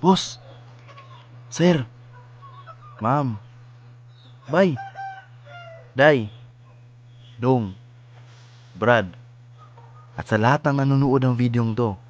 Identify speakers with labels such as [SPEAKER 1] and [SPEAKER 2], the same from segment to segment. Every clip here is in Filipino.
[SPEAKER 1] Boss! Sir! Ma'am! Bay! Day! Dong! Brad! At sa lahat ng nanonood ng videong to,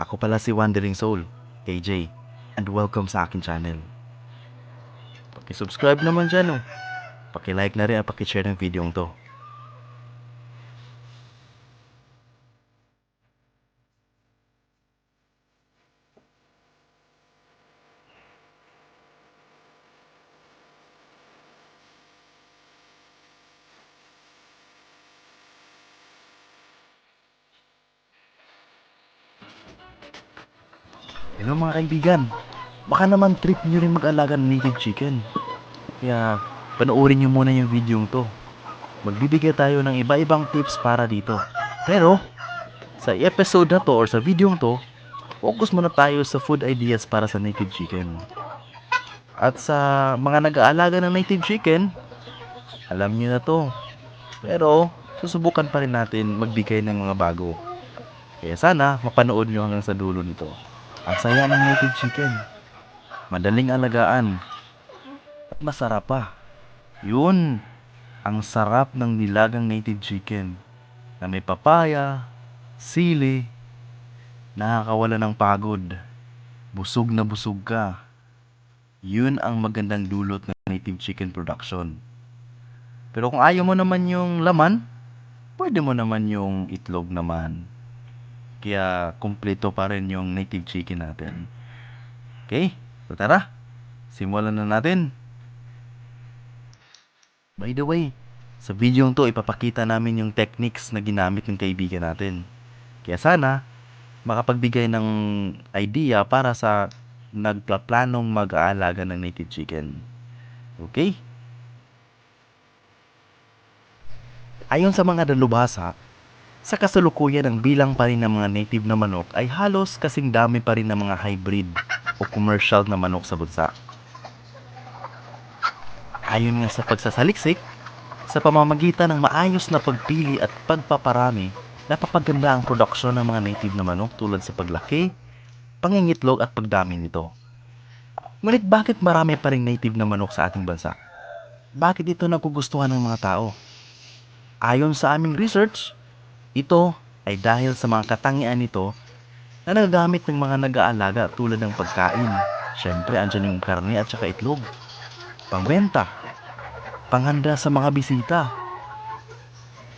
[SPEAKER 1] ako pala si Wandering Soul, KJ, and welcome sa akin channel. Paki-subscribe naman dyan, oh. Paki-like na rin at paki-share ng videong to. Mga kaibigan, baka naman trip nyo rin mag-alaga ng native chicken. Kaya panoorin nyo muna yung video to. Magbibigay tayo ng iba-ibang tips para dito. Pero, sa episode na to or sa video to, focus muna tayo sa food ideas para sa native chicken. At sa mga nag-aalaga ng native chicken, alam nyo na to. Pero, susubukan pa rin natin magbigay ng mga bago. Kaya sana, mapanood nyo hanggang sa dulo nito. Ang saya ng native chicken. Madaling alagaan. At masarap pa. Yun, ang sarap ng nilagang native chicken. Na may papaya, sili, nakakawala ng pagod. Busog na busog ka. Yun ang magandang dulot ng native chicken production. Pero kung ayaw mo naman yung laman, pwede mo naman yung itlog naman. Kaya kumpleto pa rin yung native chicken natin. Okay, so tara. Simulan na natin. By the way, sa video to ipapakita namin yung techniques na ginamit ng kaibigan natin. Kaya sana makapagbigay ng idea para sa nagplanong mag-aalaga ng native chicken. Okay? Ayon sa mga dalubhasa, sa kasalukuyan ang bilang pa rin ng mga native na manok ay halos kasing dami pa rin ng mga hybrid o commercial na manok sa bansa. Ayon nga sa pagsasaliksik, sa pamamagitan ng maayos na pagpili at pagpaparami, napapaganda ang produksyon ng mga native na manok tulad sa paglaki, pangingitlog at pagdami nito. Ngunit bakit marami pa rin native na manok sa ating bansa? Bakit ito nagugustuhan ng mga tao? Ayon sa aming research, ito ay dahil sa mga katangian nito na nagagamit ng mga nag-aalaga tulad ng pagkain. Siyempre, andyan yung karne at saka itlog. Pangbenta. Panghanda sa mga bisita.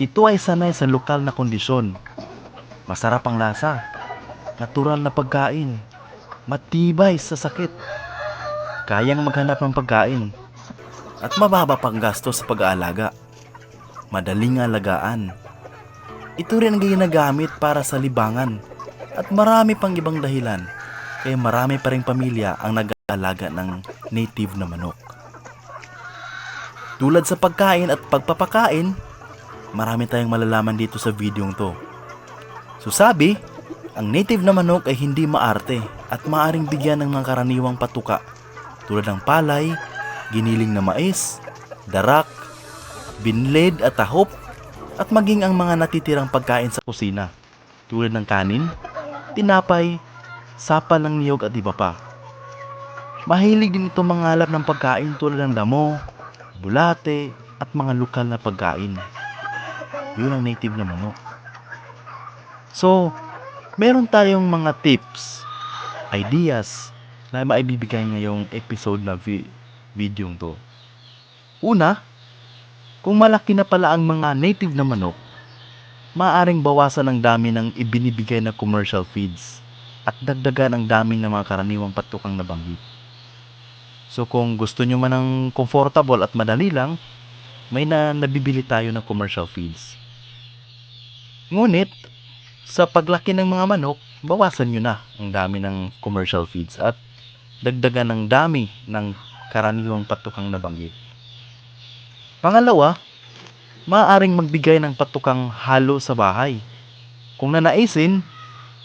[SPEAKER 1] Ito ay sanay sa lokal na kondisyon. Masarap ang lasa. Natural na pagkain. Matibay sa sakit. Kayang maghanap ng pagkain. At mababa pang gasto sa pag-aalaga. Madaling alagaan. Ito rin ang ginagamit para sa libangan at marami pang ibang dahilan kaya marami pa rin pamilya ang nag-aalaga ng native na manok. Tulad sa pagkain at pagpapakain, marami tayong malalaman dito sa videong to. So sabi, ang native na manok ay hindi maarte at maaring bigyan ng mga karaniwang patuka tulad ng palay, giniling na mais, darak, binled at tahop at maging ang mga natitirang pagkain sa kusina tulad ng kanin, tinapay, sapa ng niyog at iba pa. Mahilig din ito mangalap ng pagkain tulad ng damo, bulate at mga lokal na pagkain. Yun ang native na manok. So, meron tayong mga tips, ideas na maibibigay ngayong episode na vi- video to. Una, kung malaki na pala ang mga native na manok, maaaring bawasan ang dami ng ibinibigay na commercial feeds at dagdagan ang dami ng mga karaniwang patukang nabanggit. So kung gusto nyo man ng comfortable at madali lang, may na nabibili tayo ng commercial feeds. Ngunit, sa paglaki ng mga manok, bawasan nyo na ang dami ng commercial feeds at dagdagan ng dami ng karaniwang patukang nabanggit. Pangalawa, maaaring magbigay ng patukang halo sa bahay. Kung nanaisin,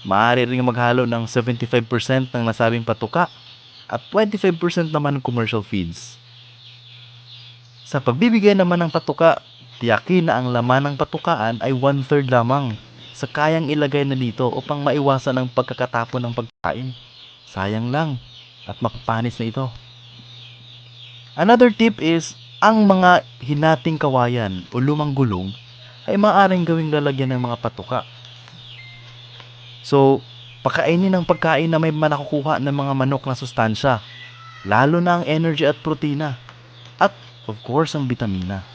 [SPEAKER 1] maaari ring maghalo ng 75% ng nasabing patuka at 25% naman ng commercial feeds. Sa pagbibigay naman ng patuka, tiyakin na ang laman ng patukaan ay one-third lamang sa kayang ilagay na dito upang maiwasan ang pagkakatapon ng pagkain. Sayang lang, at mapapanis na ito. Another tip is, ang mga hinating kawayan o lumang gulong ay maaaring gawing lalagyan ng mga patuka. So, pakainin ng pagkain na may manakukuha ng mga manok na sustansya, lalo na ang energy at protina, at of course ang bitamina.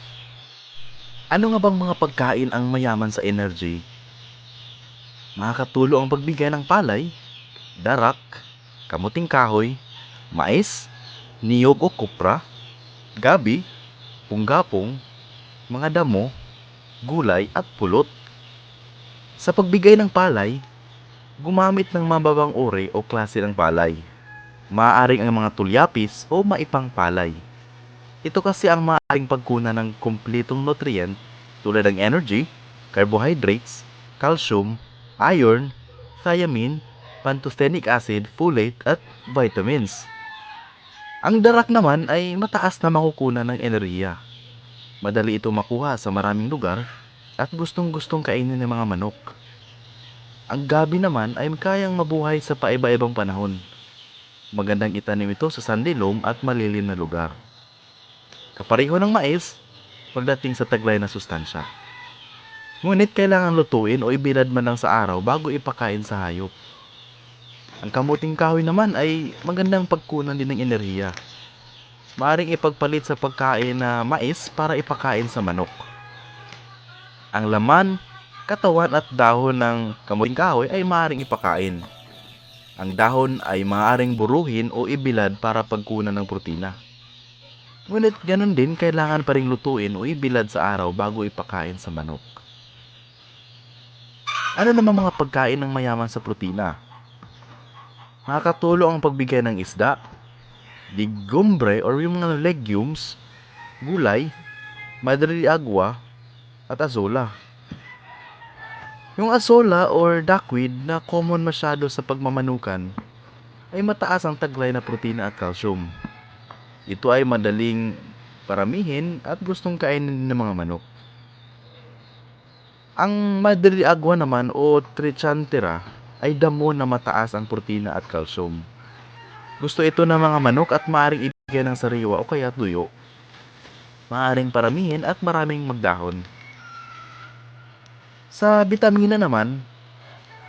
[SPEAKER 1] Ano nga bang mga pagkain ang mayaman sa energy? Makakatulo ang pagbigay ng palay, darak, kamuting kahoy, mais, niyog o kupra, gabi, punggapong, mga damo, gulay at pulot. Sa pagbigay ng palay, gumamit ng mababang uri o klase ng palay. Maaaring ang mga tulyapis o maipang palay. Ito kasi ang maaaring pagkunan ng kumpletong nutrient tulad ng energy, carbohydrates, calcium, iron, thiamine, pantothenic acid, folate at vitamins. Ang darak naman ay mataas na makukunan ng enerhiya. Madali ito makuha sa maraming lugar at gustong-gustong kainin ng mga manok. Ang gabi naman ay kayang mabuhay sa paiba-ibang panahon. Magandang itanim ito sa sandiloom at malilim na lugar. Kapareho ng mais pagdating sa taglay na sustansya. Ngunit kailangan lutuin o ibilad man lang sa araw bago ipakain sa hayop. Ang kamuting kahoy naman ay magandang pagkunan din ng enerhiya. Maaring ipagpalit sa pagkain na mais para ipakain sa manok. Ang laman, katawan at dahon ng kamuting kahoy ay maaaring ipakain. Ang dahon ay maaaring buruhin o ibilad para pagkunan ng protina. Ngunit ganun din kailangan pa ring lutuin o ibilad sa araw bago ipakain sa manok. Ano naman mga pagkain ng mayaman sa protina? Nakakatulong ang pagbigay ng isda, ligumbre or yung mga legumes, gulay, madre de agua, at azola. Yung azola or duckweed na common masyado sa pagmamanukan ay mataas ang taglay na protina at calcium. Ito ay madaling paramihin at gustong kainin ng mga manok. Ang madre de agua naman o trichantera ay damo na mataas ang protina at calcium. Gusto ito ng mga manok at maaring ibigay ng sariwa o kaya tuyo. Maaring paramihin at maraming magdahon. Sa bitamina naman,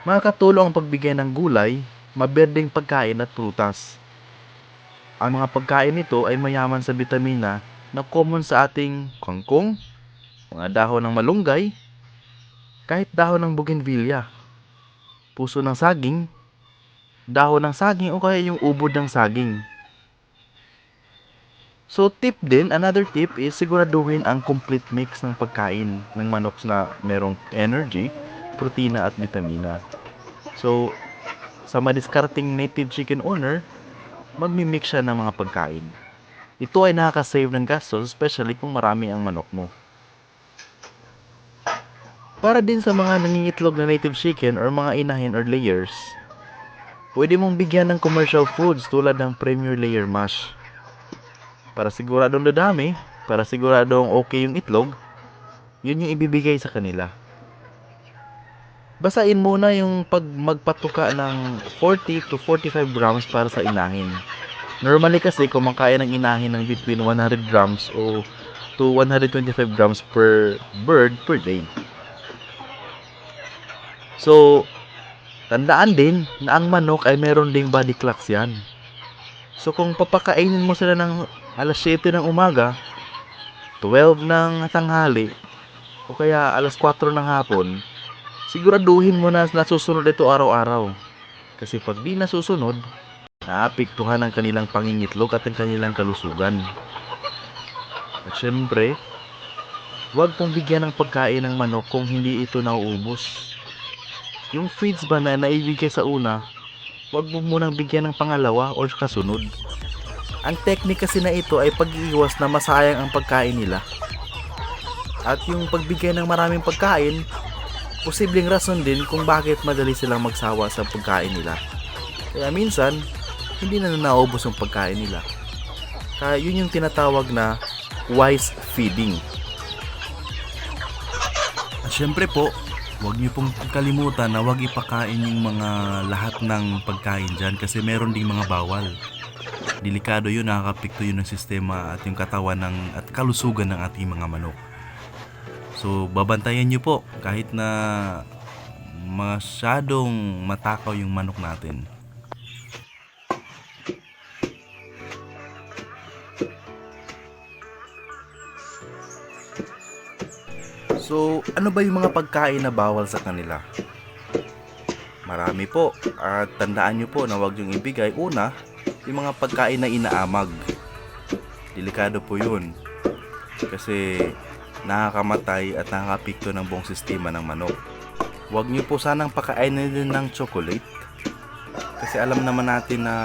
[SPEAKER 1] makakatulong ang pagbigay ng gulay, maberdeng pagkain at prutas. Ang mga pagkain nito ay mayaman sa bitamina na common sa ating kangkong, mga dahon ng malunggay, kahit dahon ng bougainvillea, puso ng saging, dahon ng saging o kaya yung ubod ng saging. So tip din, another tip is siguraduhin ang complete mix ng pagkain ng manok na merong energy, protina at vitamina. So sa madiskarting native chicken owner, magmi-mix siya ng mga pagkain. Ito ay nakaka-save ng gastos, especially kung marami ang manok mo. Para din sa mga nangingitlog na native chicken or mga inahin or layers, pwede mong bigyan ng commercial foods tulad ng premier layer mash. Para siguradong dadami, para siguradong okay yung itlog, yun yung ibibigay sa kanila. Basain muna yung pag magpatuka ng 40 to 45 grams para sa inahin. Normally kasi kumakain ng inahin ng between 100 grams o to 125 grams per bird per day. So, tandaan din na ang manok ay meron ding body clocks yan. So, kung papakainin mo sila ng alas 7 ng umaga, 12 ng tanghali, o kaya alas 4 ng hapon, siguraduhin mo na nasusunod ito araw-araw. Kasi pag di nasusunod, naapektuhan ang kanilang pangingitlog at ang kanilang kalusugan. At syempre, huwag pong bigyan ng pagkain ng manok kung hindi ito nauubos. Yung feeds ba na naibigay sa una, huwag mo munang bigyan ng pangalawa or kasunod. Ang technique kasi na ito ay pag-iiwas na masayang ang pagkain nila. At yung pagbigay ng maraming pagkain, posibleng rason din kung bakit madali silang magsawa sa pagkain nila. Kaya minsan, hindi na naubos ang pagkain nila. Kaya yun yung tinatawag na wise feeding. At syempre po, huwag niyo pong kalimutan na huwag ipakain yung mga lahat ng pagkain dyan kasi meron ding mga bawal. Delikado yun, nakakapikto yun ng sistema at yung katawan ng, at kalusugan ng ating mga manok. So, babantayan nyo po kahit na masyadong matakaw yung manok natin. So, ano ba yung mga pagkain na bawal sa kanila? Marami po. At tandaan nyo po na huwag yung ibigay. Una, yung mga pagkain na inaamag. Delikado po yun. Kasi nakakamatay at nakakapikto ng buong sistema ng manok. Huwag nyo po sanang pakainin din ng chocolate. Kasi alam naman natin na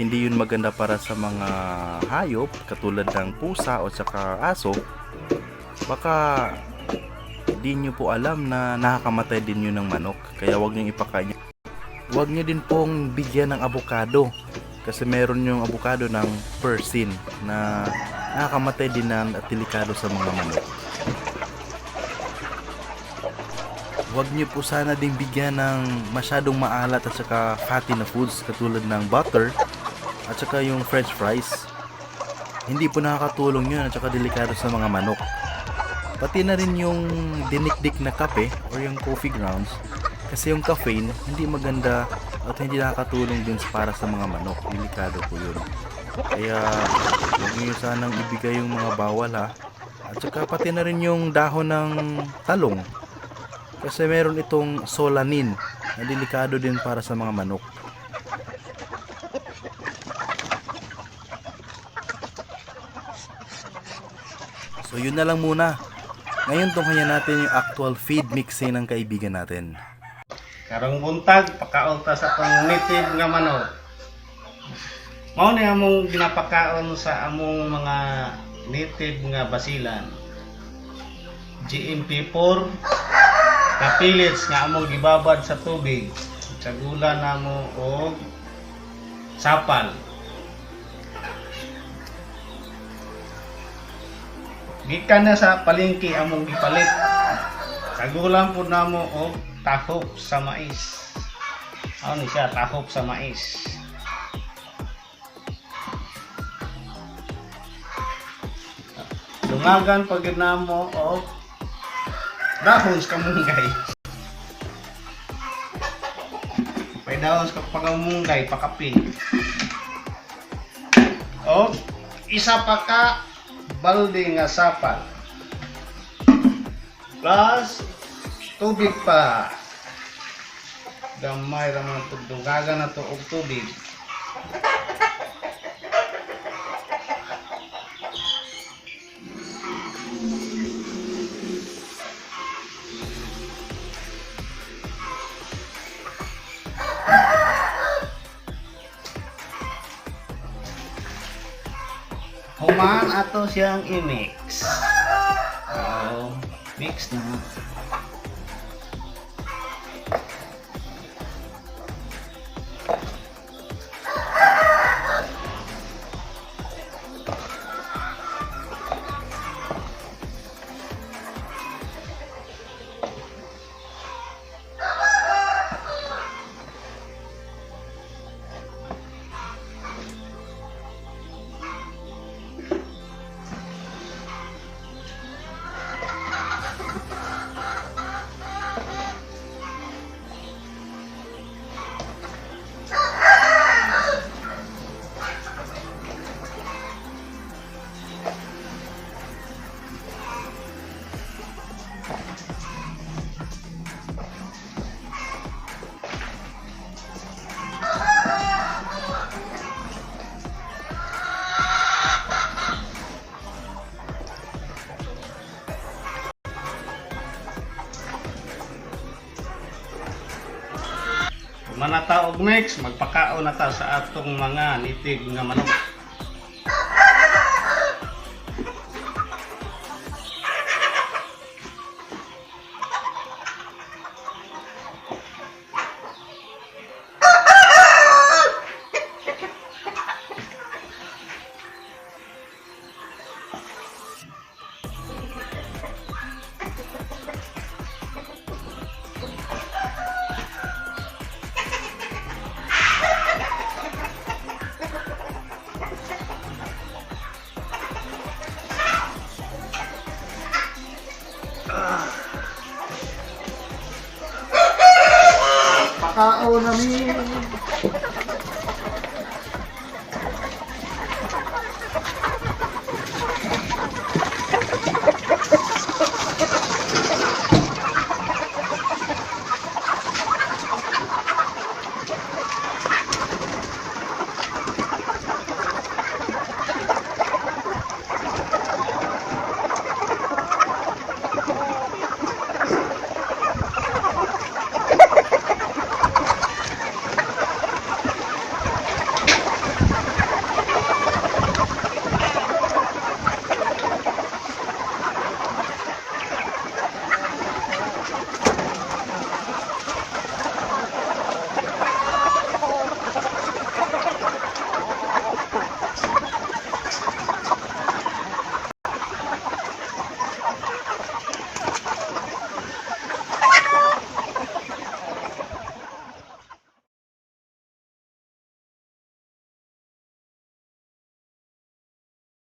[SPEAKER 1] hindi yun maganda para sa mga hayop katulad ng pusa o saka aso. Baka di nyo po alam na nakakamatay din yun ng manok. Kaya huwag nyo ipakain. Huwag nyo din pong bigyan ng avocado. Kasi meron yung avocado ng persin na nakakamatay din ng at delikado sa mga manok. Huwag niyo po sana ding bigyan ng masyadong maalat at saka fatty na foods katulad ng butter at saka yung french fries. Hindi po nakakatulong yun at saka delikado sa mga manok. Pati na rin yung dinikdik na kape or yung coffee grounds kasi yung caffeine hindi maganda at hindi nakakatulong din para sa mga manok. Delikado po yun. Kaya huwag niyo sanang ibigay yung mga bawal ha. At saka pati na rin yung dahon ng talong. Kasi meron itong solanin na delikado din para sa mga manok. So yun na lang muna. Ngayon tunghayan natin yung actual feed mixing ng kaibigan natin.
[SPEAKER 2] Karong buntag pakaon ta sa pang native nga manok. Mao ni among ginapakaon sa among mga native nga basilan. GMP4 kapilits nga among gibabad sa tubig. Sagula namo og sapal. Gikan na sa palengke among gipalit. Sagulan po namo og tahop sa mais. Ano ni siya tahop sa mais. Dungagan pag namo og dahon sa kamunggay. May dahon sa pagamunggay, pakapi. O isa pa ka balde nga sapal. Plus tubig pa. Gamay ra man ito. Dugagan na to og tubig. Human ato siyang i-mix. Oh, mix na. Manata og mix, magpakaon na ta sa atong mga nitig nga manok. con